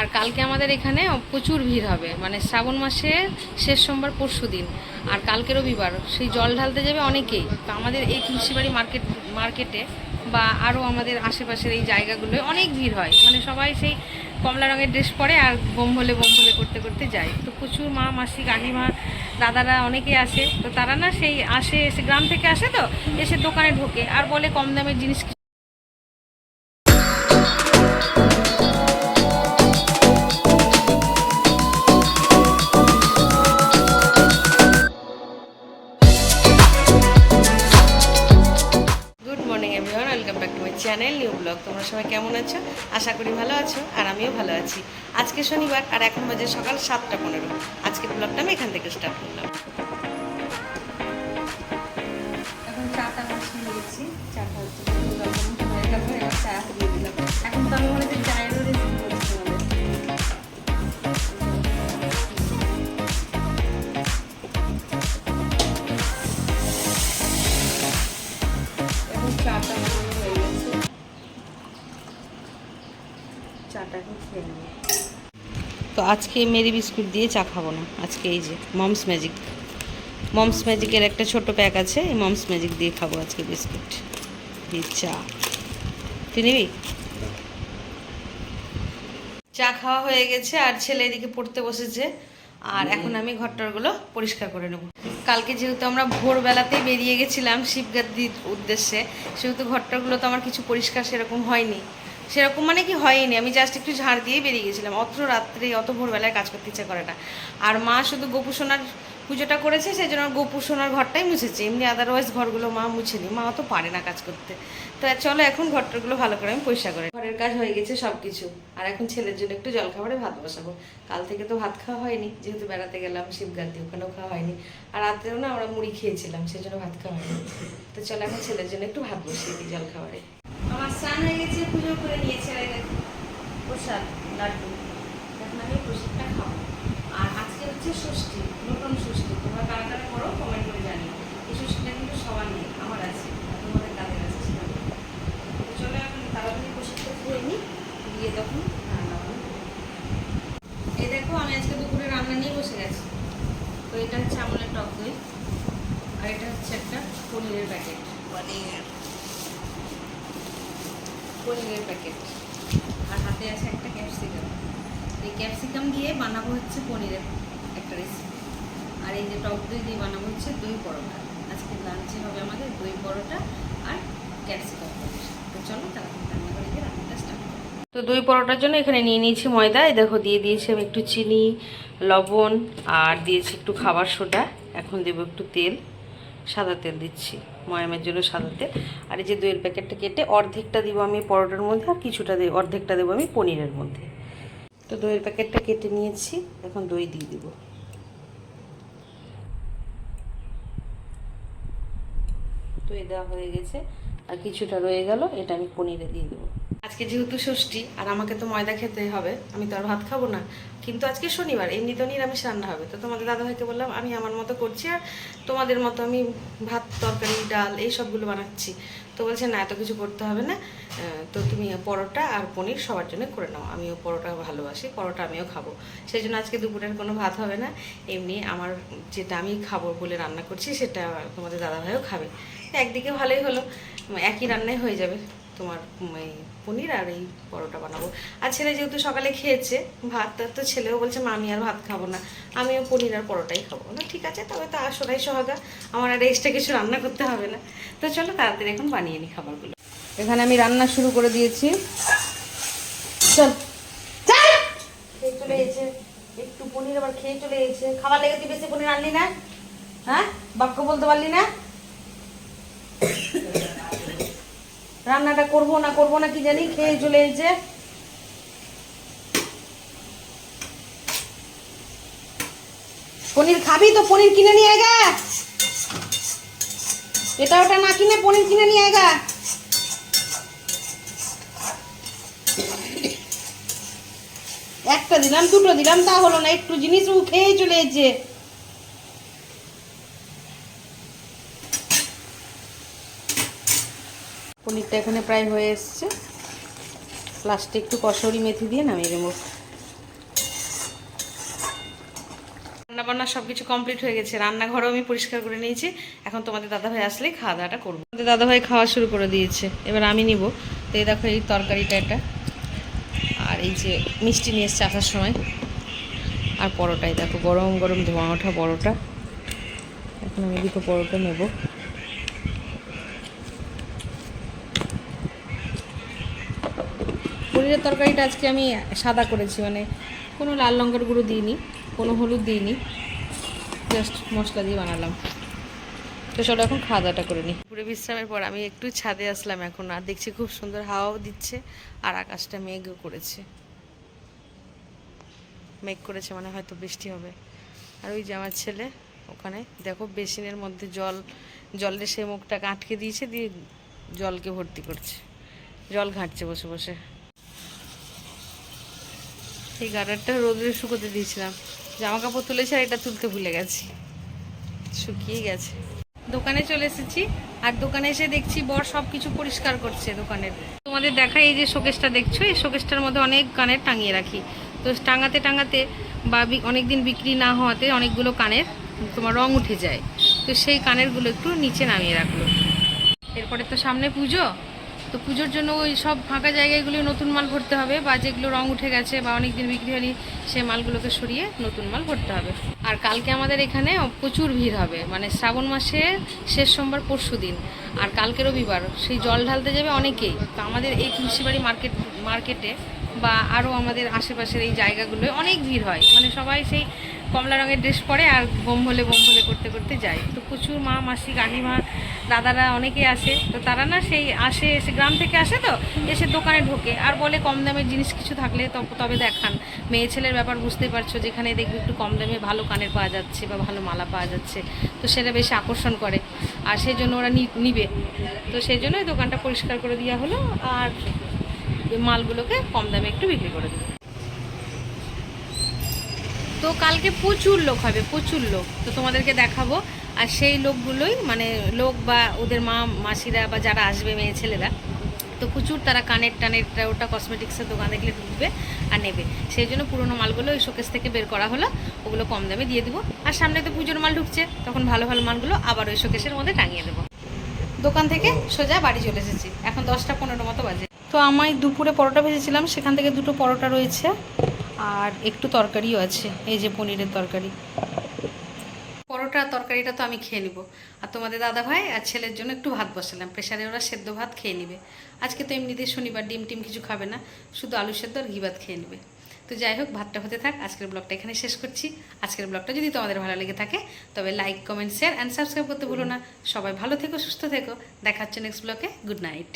আর কালকে আমাদের এখানে প্রচুর ভিড় হবে। মানে শ্রাবণ মাসের শেষ সোমবার পরশু দিন। আর কালকে রবিবার, সেই জল ঢালতে যাবে অনেকেই। তো আমাদের এই তুলসীবাড়ি মার্কেট, মার্কেটে বা আরও আমাদের আশেপাশের এই জায়গাগুলোয় অনেক ভিড় হয়। মানে সবাই সেই কমলা রঙের ড্রেস পরে আর বোম ভোলে বোম ভোলে করতে করতে যায়। তো প্রচুর মা, মাসি, কাকিমা, দাদারা অনেকে আসে। তো তারা না সেই আসে এসে গ্রাম থেকে আসে তো, এসে দোকানে ঢোকে। আর বলে কম দামের জিনিস চ্যানেল নিউ ব্লগ। তোমরা সবাই কেমন আছো? আশা করি ভালো আছো আর আমিও ভালো আছি। আজকে শনিবার আর এখন বাজে সকাল সাতটা পনেরো। আজকে ব্লগটা আমি এখান থেকে স্টার্ট করলাম। এখন চাটা বসিয়ে দিয়েছি চাটা চা দিয়ে দিলাম এখন তো আমি মনে হচ্ছে চায়েরও তো আজকে মেরি বিস্কুট দিয়ে চা খাব না। আজকে এই যে মমস ম্যাজিক। মমস ম্যাজিকের একটা ছোট প্যাক আছে এই মমস ম্যাজিক দিয়ে খাব আজকে বিস্কুট। দিয়ে চা। তুই নিবি? চা খাওয়া হয়ে গেছে আর ছেলে এদিকে পড়তে বসেছে আর এখন আমি ঘরটরগুলো পরিষ্কার করে নেব। কালকে যেহেতু আমরা ভোরবেলাতেই বেরিয়ে গেছিলাম শিবগাদ্দির উদ্দেশ্যে সেহেতু ঘরটরগুলো তো আমার কিছু পরিষ্কার সেরকম হয়নি। সেরকম মানে কি হয়নি। আমি জাস্ট একটু ঝাড় দিয়ে বেরিয়ে গেছিলাম। অত রাত্রে, অত ভোরবেলায় কাজ করতে ইচ্ছে করে না। আর মা শুধু গোপু সোনার পুজোটা করেছে সেই জন্য গোপু সোনার ঘরটাই মুছেছে। এমনি আদারওয়াইজ ঘরগুলো মা মুছেনি। মা অত পারে না কাজ করতে। তো চলো এখন ঘরটাগুলো ভালো করে আমি পরিষ্কার করে ঘরের কাজ হয়ে গেছে সব কিছু আর এখন ছেলের জন্য একটু জলখাবারে ভাত বসাবো। কাল থেকে তো ভাত খাওয়া হয়নি। যেহেতু বেড়াতে গেলাম শিবগান্তি ওখানেও খাওয়া হয়নি। আর রাত্রেও না আমরা মুড়ি খেয়েছিলাম সেই জন্য ভাত খাওয়া হয়নি। তো চলো এখন ছেলের জন্য একটু ভাত বসিয়ে দিই জলখাবারে। আমার স্নান হয়ে গেছে, পুজো করে নিয়েছে প্রসাদ, লাড্ডু। এখন আমি প্রসাদটা খাব। আর আজকে হচ্ছে ষষ্ঠী, নতুন ষষ্ঠী। তোমরা কারা কারা করো কমেন্ট করে জানিও। এই ষষ্ঠীটা কিন্তু সবার নেই আমার আছে তোমাদের কাদের আছে চলো এখন তাড়াতাড়ি প্রসাদটা খেয়ে নিই দিয়ে তখন রান্না করব। এই দেখো, আমি আজকে দুপুরে রান্না নিয়ে বসে গেছি। তো এটা হচ্ছে আমলের টক দই, আর এটা হচ্ছে একটা পনিরের প্যাকেট। পনির। পনিরের প্যাকেট আর হাতে আছে একটা ক্যাপসিকাম এই ক্যাপসিকাম দিয়ে বানাবো হচ্ছে পনিরের একটা রেসিপি আর এই যে টক দই দিয়ে বানাবো হচ্ছে দই পরোটা। আজকে লাঞ্চে হবে আমাদের দই পরোটা আর ক্যাপসিকাম তো চলো রান্না করে দিয়ে রান্নাটা তো দই পরোটার জন্য এখানে নিয়ে নিয়েছি ময়দা। এই দেখো, দিয়ে দিয়েছি আমি একটু চিনি, লবণ, আর দিয়েছি একটু খাবার সোডা। এখন দেবো একটু তেল। সাদা তেল দিচ্ছি, ময়ামের জন্য সাদা তেল। আর এই যে দইয়ের প্যাকেটটা কেটে অর্ধেকটা দেবো আমি পরোটার মধ্যে আর কিছুটা দেব অর্ধেকটা দেবো আমি পনিরের মধ্যে। তো দইয়ের প্যাকেটটা কেটে নিয়েছি, এখন দই দিয়ে দিব। দই দেওয়া হয়ে গেছে, আর কিছুটা রয়ে গেল, এটা আমি পনিরে দিয়ে দেবো। আজকে যেহেতু ষষ্ঠী, আর আমাকে তো ময়দা খেতে হবে, আমি তো আর ভাত খাব না। কিন্তু আজকে শনিবার, এমনি তো নিরামিষ রান্না হবে। তো তোমাদের দাদাভাইকে বললাম, আমি আমার মতো করছি, আর তোমাদের মতো আমি ভাত, তরকারি, ডাল, এই সবগুলো বানাচ্ছি। তো বলছে, না, এত কিছু করতে হবে না। তো তুমি পরোটা আর পনির সবার জন্য করে নাও। আমিও পরোটা ভালোবাসি, পরোটা আমিও খাব। সেই জন্য আজকে দুপুরের কোনো ভাত হবে না। এমনি আমার যেটা আমি খাব বলে রান্না করছি, সেটা তোমাদের দাদাভাইও খাবে। একদিকে ভালোই হলো, একই রান্নাই হয়ে যাবে। তোমার এই পনির আর এই পরোটা বানাবো। আর ছেলে যেহেতু সকালে খেয়েছে ভাত তো ছেলেও বলছে মা আমি আর ভাত খাব না। আমিও পনির আর পরোটাই খাব। না ঠিক আছে তবে তো আসরাই সোহাগা আমার আর এক্সট্রা কিছু রান্না করতে হবে না। তো চলো তাড়াতাড়ি এখন বানিয়ে নিই খাবারগুলো। এখানে আমি রান্না শুরু করে দিয়েছি। চল। চল! একটু পনির আবার খেয়ে চলে এসেছে খাবার লেগে তুই বেশি পনির আনলি না? হ্যাঁ? বাক্য বলতে পারলি না? রান্নাটা করব না করব না কি জানি, খেয়ে চলে এসেছে। পনির খাবি তো? পনির কিনে নিয়ে আয়গা এটা ওটা না কিনে পনির কিনে নিয়ে আয়গা একটা দিলাম, দুটো দিলাম, তা হলো না, একটু জিনিস খেয়ে চলে এসেছে। পনিরটা এখানে প্রায় হয়ে এসছে। লাস্টে একটু কসরি মেথি দিয়ে নামিয়ে দেবো রান্নাবান্না সব কিছু কমপ্লিট হয়ে গেছে। রান্নাঘরও আমি পরিষ্কার করে নিয়েছি। এখন তোমাদের দাদাভাই আসলে খাওয়া দাওয়াটা করব। তোমাদের দাদাভাই খাওয়া শুরু করে দিয়েছে। এবার আমি নিব। তো এই দেখো এই তরকারিটা এটা। আর এই যে মিষ্টি নিয়ে এসছে আসার সময়। আর পরোটাই। দেখো গরম গরম ধোঁয়া ওঠা পরোটা। এখন আমি দুটো পরোটা নেব। পনিরের তরকারিটা আজকে আমি সাদা করেছি মানে কোনো লাল লঙ্কার গুঁড়ো দিইনি, কোনো হলুদ দিইনি জাস্ট মশলা দিয়ে বানালাম। তো চলো এখন খাওয়া দাওয়াটা করে নিই। পুরো বিশ্রামের পর আমি একটু ছাদে আসলাম এখন, আর দেখছি খুব সুন্দর হাওয়াও দিচ্ছে, আর আকাশটা মেঘও করেছে। মেঘ করেছে মানে হয়তো বৃষ্টি হবে। আর ওই যে আমার ছেলে ওখানে, দেখো বেসিনের মধ্যে জল জলের সেই মুখটাকে আটকে দিয়েছে, দিয়ে জলকে ভর্তি করছে। জল ঘাঁটছে বসে বসে। এই গার্ডারটা রোদে শুকোতে দিয়েছিলাম। জামা কাপড় তুলেছে আর এটা তুলতে ভুলে গেছি। শুকিয়ে গেছে। দোকানে চলে এসেছি। আর দোকানে এসে দেখছি বর সব কিছু পরিষ্কার করছে দোকানের। তোমাদের দেখা এই যে শোকেসটা দেখছ? এই শোকেসটার মধ্যে অনেক কানের টাঙিয়ে রাখি। তো টাঙাতে টাঙাতে বা অনেক দিন বিক্রি না হওয়াতে অনেকগুলো কানের তোমার রং উঠে যায়। তো সেই কানেরগুলো একটু নিচে নামিয়ে রাখল। এরপরে তো সামনে পুজো। তো পুজোর জন্য ওই সব ফাঁকা জায়গাগুলি নতুন মাল ভরতে হবে বা যেগুলো রং উঠে গেছে বা অনেক দিন বিক্রি হয়নি, সে মালগুলোকে সরিয়ে নতুন মাল ভরতে হবে। আর কালকে আমাদের এখানে প্রচুর ভিড় হবে মানে শ্রাবণ মাসের শেষ সোমবার পরশু দিন, আর কালকে রবিবার, সেই জল ঢালতে যাবে অনেকেই। তো আমাদের এই তুলসীবাড়ি মার্কেট, মার্কেটে বা আরও আমাদের আশেপাশের এই জায়গাগুলোয় অনেক ভিড় হয় মানে সবাই সেই কমলা রঙের ড্রেস পরে আর বোম ভোলে বোম ভোলে করতে করতে যায় তো প্রচুর মা, মাসি কাকিমা দাদারা অনেকে আসে। তো তারা না সেই আসে, এসে গ্রাম থেকে আসে তো, এসে দোকানে ঢোকে। আর বলে কম দামের জিনিস কিছু থাকলে তব- দেখান। মেয়ে ছেলের ব্যাপার বুঝতে পারছ, যেখানে দেখবে একটু কম দামে ভালো কানের পাওয়া যাচ্ছে বা ভালো মালা পাওয়া যাচ্ছে। তো সেটা বেশি আকর্ষণ করে। আর সেই জন্য ওরা নিবে। তো সেই জন্য এই দোকানটা পরিষ্কার করে দেওয়া হলো। আর মালগুলোকে কম দামে একটু বিক্রি করে দেবো। তো কালকে প্রচুর লোক হবে, প্রচুর লোক। তো তোমাদেরকে দেখাবো। আর সেই লোকগুলোই মানে লোক বা ওদের মা, মাসিরা বা যারা আসবে, মেয়ে ছেলেরা, তো প্রচুর তারা কানের টানের ওটা কসমেটিক্সের দোকান দেখলে ঢুকবে আর নেবে। সেই জন্য পুরোনো মালগুলো ওই শোকেস থেকে বের করা হলো। ওগুলো কম দামে দিয়ে দিব। আর সামনে তো পুজোর মাল ঢুকছে। তখন ভালো ভালো মালগুলো আবার ওই শোকেসের মধ্যে টাঙিয়ে দেবো। দোকান থেকে সোজা বাড়ি চলে এসেছি। এখন দশটা পনেরো মতো বাজে। তো আমি দুপুরে পরোটা ভেজেছিলাম। সেখান থেকে দুটো পরোটা রয়েছে। আর একটু তরকারিও আছে, এই যে পনিরের তরকারি। পরোটা তরকারিটা তো আমি খেয়ে নিব। আর তোমাদের দাদা ভাই আর ছেলের জন্য একটু ভাত বসালাম, প্রেশারে ওরা সেদ্ধ ভাত খেয়ে নিবে। আজকে তো এমনিতে শনিবার ডিম টিম কিছু খাবে না, শুধু আলু সেদ্ধ আর ঘি ভাত খেয়ে নেবে। তো যাই হোক, ভাতটা হতে থাক, আজকের ব্লগটা এখানে শেষ করছি। আজকের ব্লগটা যদি তোমাদের ভালো লেগে থাকে, তবে like comment share and subscribe করতে ভুলো না। সবাই ভালো থেকো, সুস্থ থেকো। দেখা হচ্ছে নেক্সট ব্লগে গুড নাইট